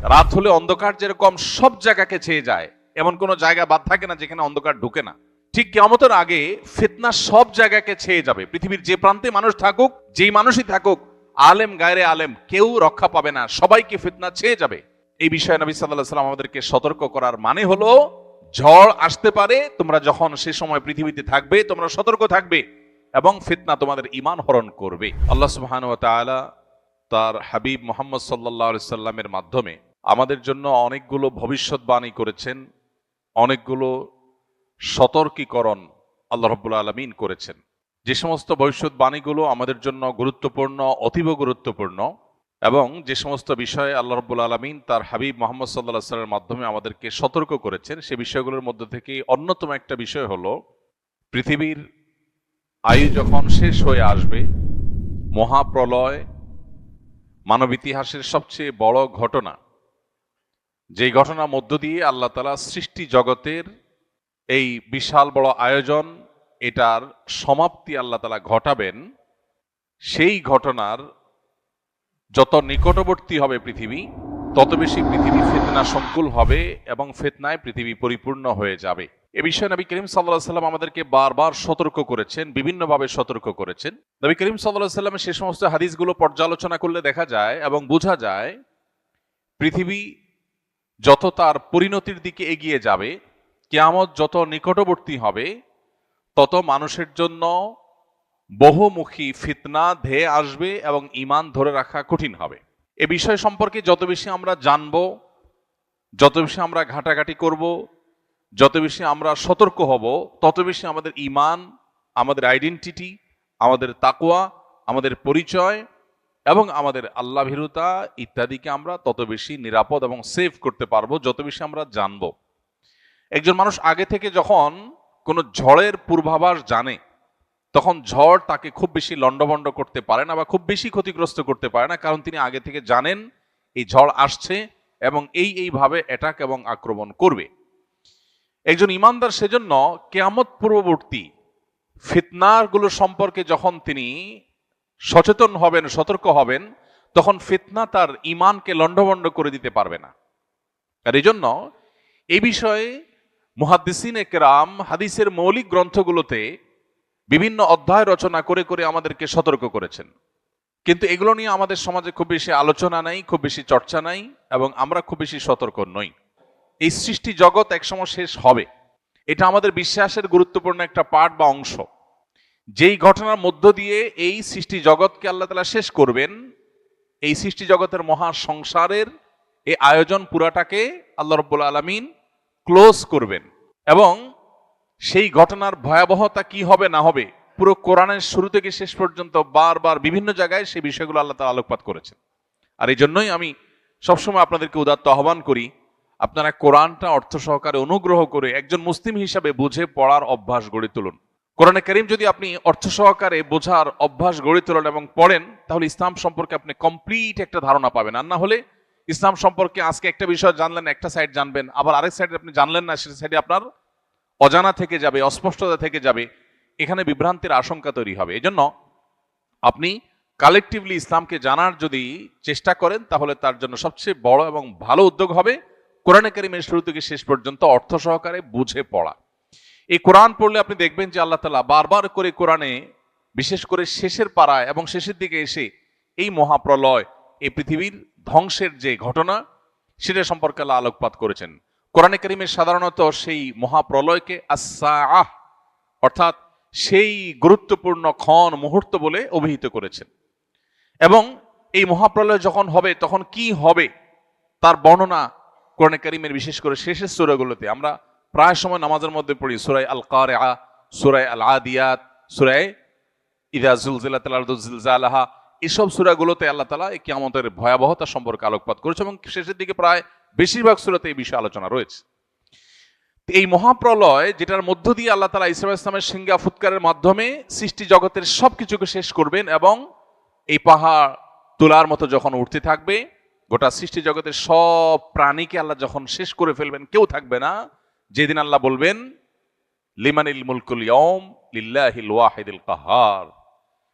রাত হলে অন্ধকার যেরকম সব জায়গাকে ছেয়ে যায়, এমন কোনো জায়গা বাদ থাকে না যেখানে অন্ধকার ঢুকে না। ঠিক কেমতের আগে ফিতনা সব জায়গাকে ছেয়ে যাবে। পৃথিবীর যে প্রান্তে মানুষ থাকুক, যেই মানুষই থাকুক, আলেম গায়রে আলেম, কেউ রক্ষা পাবে না, সবাইকে ফিতনা ছেয়ে যাবে। এই বিষয়ে নবী সাল্লাহ সাল্লাম আমাদেরকে সতর্ক করার মানে হলো, ঝড় আসতে পারে, তোমরা যখন সে সময় পৃথিবীতে থাকবে, তোমরা সতর্ক থাকবে এবং ফিতনা তোমাদের ইমান হরণ করবে। আল্লাহ সুবহান তার হাবিব মোহাম্মদ সাল্লাহ সাল্লামের মাধ্যমে আমাদের জন্য অনেকগুলো ভবিষ্যৎবাণী করেছেন, অনেকগুলো সতর্কীকরণ আল্লাহ রব্বুল আলমিন করেছেন। যে সমস্ত ভবিষ্যৎবাণীগুলো আমাদের জন্য গুরুত্বপূর্ণ, অতীব গুরুত্বপূর্ণ এবং যে সমস্ত বিষয়ে আল্লাহ রব্বুল আলমিন তার হাবিব মোহাম্মদ সাল্লাহ সাল্লামের মাধ্যমে আমাদেরকে সতর্ক করেছেন, সে বিষয়গুলোর মধ্যে থেকে অন্যতম একটা বিষয় হল, পৃথিবীর আয়ু যখন শেষ হয়ে আসবে, মহাপ্রলয় মানব ইতিহাসের সবচেয়ে বড় ঘটনা যেই ঘটনার মধ্য দিয়ে আল্লাহ তালা সৃষ্টি জগতের এই বিশাল বড় আয়োজন, এটার সমাপ্তি আল্লাহ তালা ঘটাবেন, সেই ঘটনার যত নিকটবর্তী হবে পৃথিবী, তত বেশি পৃথিবী ফেতনা সংকুল হবে এবং ফেতনায় পৃথিবী পরিপূর্ণ হয়ে যাবে। এ বিষয়ে নবী করিম সাল্লাহ সাল্লাম আমাদেরকে বারবার সতর্ক করেছেন, বিভিন্নভাবে সতর্ক করেছেন। নবী করিম সাল্লাহ সাল্লামের সে সমস্ত হাদিসগুলো পর্যালোচনা করলে দেখা যায় এবং বোঝা যায়, পৃথিবী যত তার পরিণতির দিকে এগিয়ে যাবে, কেয়ামত যত নিকটবর্তী হবে, তত মানুষের জন্য বহুমুখী ফিতনা, ধেয়ে আসবে এবং ইমান ধরে রাখা কঠিন হবে। এ বিষয় সম্পর্কে যত বেশি আমরা জানব, যত বেশি আমরা ঘাটাঘাটি করব, যত বেশি আমরা সতর্ক হব, তত বেশি আমাদের ইমান আমাদের আইডেন্টিটি আমাদের তাকুয়া আমাদের পরিচয় এবং আমাদের আল্লাহ ভীরুতা ইত্যাদিকে আমরা তত বেশি নিরাপদ এবং সেভ করতে পারব, যত বেশি আমরা জানব। একজন মানুষ আগে থেকে যখন কোনো ঝড়ের পূর্বাভাস জানে, তখন ঝড় তাকে খুব বেশি লণ্ডভণ্ড করতে পারে না বা খুব বেশি ক্ষতিগ্রস্ত করতে পারে না, কারণ তিনি আগে থেকে জানেন এই ঝড় আসছে এবং এই এইভাবে অ্যাটাক এবং আক্রমণ করবে। একজন ইমানদার সেজন্য কেয়ামত পূর্ববর্তী ফিতনারগুলো সম্পর্কে যখন তিনি সচেতন হবেন, সতর্ক হবেন, তখন ফিতনা তার ইমানকে লণ্ডভণ্ড করে দিতে পারবে না। আর এই জন্য এ বিষয়ে মুহাদ্দিসিন একরাম হাদিসের মৌলিক গ্রন্থগুলোতে বিভিন্ন অধ্যায় রচনা করে করে আমাদেরকে সতর্ক করেছেন। কিন্তু এগুলো নিয়ে আমাদের সমাজে খুব বেশি আলোচনা নাই, খুব বেশি চর্চা নাই এবং আমরা খুব বেশি সতর্ক নই। এই সৃষ্টি জগৎ একসময় শেষ হবে। এটা আমাদের বিশ্বাসের গুরুত্বপূর্ণ একটা পার্ট বা অংশ। যেই ঘটনার মধ্য দিয়ে এই সৃষ্টি জগৎকে আল্লাহ তালা শেষ করবেন, এই সৃষ্টি জগতের মহা সংসারের এই আয়োজন পুরাটাকে আল্লাহ রব্বুল আলমিন ক্লোজ করবেন। এবং সেই ঘটনার ভয়াবহতা কি হবে না হবে, পুরো কোরআনের শুরু থেকে শেষ পর্যন্ত বারবার বিভিন্ন জায়গায় সেই বিষয়গুলো আল্লাহ তালা আলোকপাত করেছেন। আর এই জন্যই আমি সবসময় আপনাদেরকে উদাত্ত আহ্বান করি, আপনারা কোরআনটা অর্থ সহকারে অনুগ্রহ করে একজন মুসলিম হিসাবে বুঝে পড়ার অভ্যাস গড়ে তুলুন। কোরআনে করিম যদি আপনি অর্থ সহকারে বোঝার অভ্যাস গড়ে তোলেন এবং পড়েন, তাহলে ইসলাম সম্পর্কে আপনি কমপ্লিট একটা ধারণা পাবেন। আর না হলে ইসলাম সম্পর্কে আজকে একটা বিষয় জানলেন, একটা সাইড জানবেন, আবার আরেক সাইডে আপনি জানলেন না সেটা সাইডে আপনার অজানা থেকে যাবে, অস্পষ্টতা থেকে যাবে, এখানে বিভ্রান্তির আশঙ্কা তৈরি হবে। এই জন্য আপনি কালেকটিভলি ইসলামকে জানার যদি চেষ্টা করেন, তাহলে তার জন্য সবচেয়ে বড় এবং ভালো উদ্যোগ হবে কোরআনে কারিমের শুরু থেকে শেষ পর্যন্ত অর্থ সহকারে বুঝে পড়া। এই কোরআন পড়লে আপনি দেখবেন যে আল্লাহ তালা বারবার করে কোরআনে, বিশেষ করে শেষের পাড়ায় এবং শেষের দিকে এসে এই মহাপ্রলয়, এই পৃথিবীর ধ্বংসের যে ঘটনা, সেটা সম্পর্কে আল্লাহ আলোকপাত করেছেন। কোরআনে করিমের সাধারণত সেই মহাপ্রলয়কে আসাহ অর্থাৎ সেই গুরুত্বপূর্ণ ক্ষণ, মুহূর্ত বলে অভিহিত করেছেন। এবং এই মহাপ্রলয় যখন হবে, তখন কি হবে, তার বর্ণনা কোরআনে করিমের বিশেষ করে শেষের সুরাগুলোতে আমরা প্রায় সময় নামাজের মধ্যে পড়ি। সুরাই আল কারে সুরাই আল আদিয়াত সুরাই ইদাজুলজিলাহা এসব সুরাগুলোতে আল্লাহ তালা এই কিয়ামতের ভয়াবহতা সম্পর্কে আলোকপাত করেছে এবং শেষের দিকে প্রায় বেশিরভাগ সুরাতে এই বিষয়ে আলোচনা রয়েছে। এই মহাপ্রলয় যেটার মধ্য দিয়ে আল্লাহ তালা ইসলাম ইসলামের সিঙ্গা ফুৎকারের মাধ্যমে সৃষ্টি জগতের সবকিছুকে শেষ করবেন এবং এই পাহাড় তোলার মতো যখন উঠতে থাকবে, গোটা সৃষ্টি জগতের সব প্রাণীকে আল্লাহ যখন শেষ করে ফেলবেন, কেউ থাকবে না। যেদিন আল্লাহ বলবেন, লিমানিল মুলকুল ইয়ম লিল্লাহিল ওয়াহিদুল কাহার।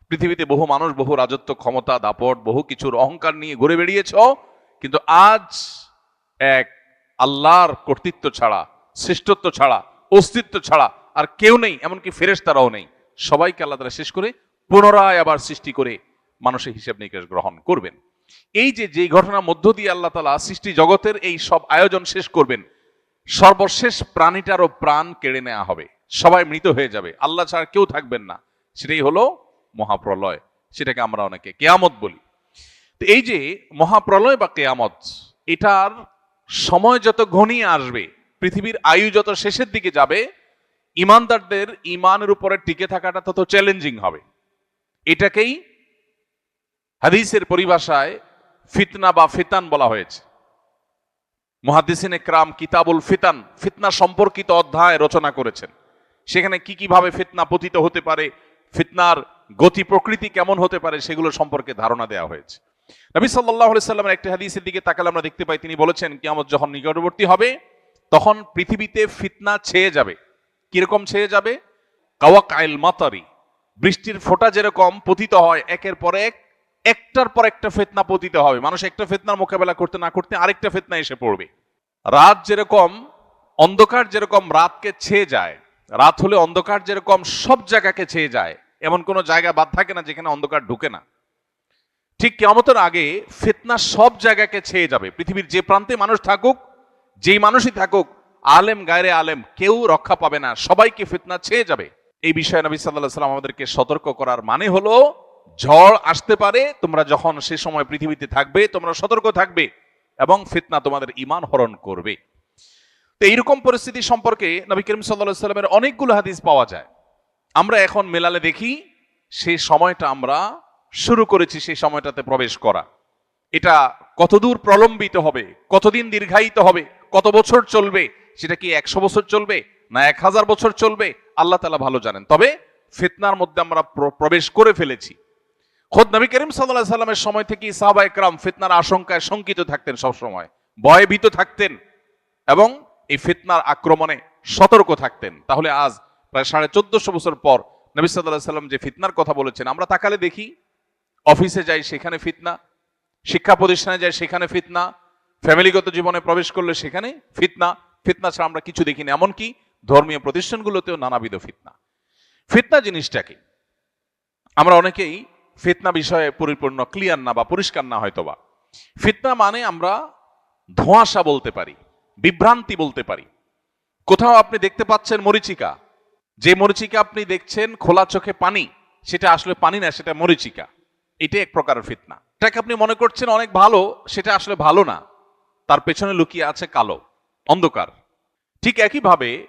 পৃথিবীতে বহু মানুষ, বহু রাজত্ব ক্ষমতা, দাপট, বহু কিছুর অহংকার নিয়ে ঘুরে বেড়িয়েছ, কিন্তু আজ এক আল্লাহর কর্তৃত্ব ছাড়া, শ্রেষ্ঠত্ব ছাড়া, অস্তিত্ব ছাড়া আর কেউ নেই, এমনকি ফেরেশতারাও নেই। সবাইকে আল্লাহ তাআলা শেষ করে পুনরায় আবার সৃষ্টি করে মানুষের হিসাব নিকাশ গ্রহণ করবেন। এই যে যে ঘটনার মধ্য দিয়ে আল্লাহ তালা সৃষ্টি জগতের এই সব আয়োজন শেষ করবেন সর্বশেষ প্রাণীটারও প্রাণ কেড়ে নেওয়া হবে। সবাই মৃত হয়ে যাবে। আল্লাহ ছাড়া কেউ থাকবেন না। সেটাই হলো মহাপ্রলয়। সেটাকে আমরা অনেকে কেয়ামত বলি। তো এই যে মহাপ্রলয় বা কেয়ামত, এটার সময় যত ঘনিয়ে আসবে, পৃথিবীর আয়ু যত শেষের দিকে যাবে, ইমানদারদের ইমানের উপরে টিকে থাকাটা তত চ্যালেঞ্জিং হবে। এটাকেই হাদিসের পরিভাষায় ফিতনা বা ফিতান বলা হয়েছে। মুহাদ্দিসিন একরাম কিতাবুল ফিতান, ফিতনা সম্পর্কিত অধ্যায় রচনা করেছেন। সেখানে কি কীভাবে ফিতনা পতিত হতে পারে, ফিতনার গতি প্রকৃতি কেমন হতে পারে, সেগুলো সম্পর্কে ধারণা দেওয়া হয়েছে। নবী সাল্লাহ সাল্লামের একটি হাদিসের দিকে তাকালে আমরা দেখতে পাই, তিনি বলেছেন, কিয়ামত যখন নিকটবর্তী হবে, তখন পৃথিবীতে ফিতনা ছেয়ে যাবে। কীরকম ছেয়ে যাবে? কাওয়াক আইল মাতারি, বৃষ্টির ফোঁটা যেরকম পতিত হয়, একের পর এক একটার পর একটা ফেতনা পতিত হবে। মানুষ একটা ফেতনার মোকাবেলা করতে না করতে আরেকটা ফেতনা এসে পড়বে। রাত যেরকম অন্ধকার যেরকম রাতকে ছেয়ে যায়, রাত হলে অন্ধকার যেরকম সব জায়গাকে ছেয়ে যায়, এমন কোনো জায়গা বাদ থাকে না যেখানে অন্ধকার ঢুকে না। ঠিক কেমতের আগে ফেতনা সব জায়গাকে ছেয়ে যাবে। পৃথিবীর যে প্রান্তে মানুষ থাকুক, যেই মানুষই থাকুক, আলেম গায়রে আলেম, কেউ রক্ষা পাবে না। সবাইকে ফেতনা ছেয়ে যাবে। এই বিষয়ে নবী সাল্লাহ সাল্লাম আমাদেরকে সতর্ক করার মানে হলো ঝড় আসতে পারে, তোমরা যখন সে সময় পৃথিবীতে থাকবে, তোমরা সতর্ক থাকবে এবং ফিতনা তোমাদের ইমান হরণ করবে। তো এইরকম পরিস্থিতি সম্পর্কে নবী করিম সাল্লাহ সাল্লামের অনেকগুলো হাদিস পাওয়া যায়। আমরা এখন মেলালে দেখি সেই সময়টা আমরা শুরু করেছি সেই সময়টাতে প্রবেশ করা। এটা কতদূর প্রলম্বিত হবে, কতদিন দীর্ঘায়িত হবে, কত বছর চলবে, সেটা কি একশো বছর চলবে না এক হাজার বছর চলবে? আল্লাহ তালা ভালো জানেন। তবে ফিতনার মধ্যে আমরা প্র- প্রবেশ করে ফেলেছি। খোদ নবী করিম সাল্লাহ সাল্লামের সময় থেকে সাহাবা একরাম ফিতনার আশঙ্কায় শঙ্কিত থাকতেন সবসময়। ভয়ে ভীত থাকতেন এবং এই ফিতনার আক্রমণে সতর্ক থাকতেন। তাহলে আজ প্রায় সাড়ে চোদ্দশো বছর পর নবী সাল্লাহ সাল্লাম যে ফিতনার কথা বলেছেন, আমরা তাকালে দেখি, অফিসে যাই সেখানে ফিতনা, শিক্ষা প্রতিষ্ঠানে যাই সেখানে ফিতনা, ফ্যামিলিগত জীবনে প্রবেশ করলে সেখানে ফিতনা ফিতনা ছাড়া আমরা কিছু দেখিনি। এমনকি ধর্মীয় প্রতিষ্ঠানগুলোতেও নানাবিধ ফিতনা। ফিতনা জিনিসটাকে আমরা অনেকেই ফিতনা বিষয়ে পরিপূর্ণ ক্লিয়ার না বা পরিষ্কার না হয়তোবা। ফিতনা মানে আমরা ধোঁয়াশা বলতে পারি, বিভ্রান্তি বলতে পারি। কোথাও আপনি দেখতে পাচ্ছেন মরিচিকা। যে মরিচিকা আপনি দেখছেন খোলা চোখে পানি, সেটা আসলে পানি না, সেটা মরিচিকা। এটাই এক প্রকারের ফিতনা। এটাকে আপনি মনে করছেন অনেক ভালো, সেটা আসলে ভালো না। তার পেছনে লুকিয়ে আছে কালো, অন্ধকার। ঠিক একইভাবে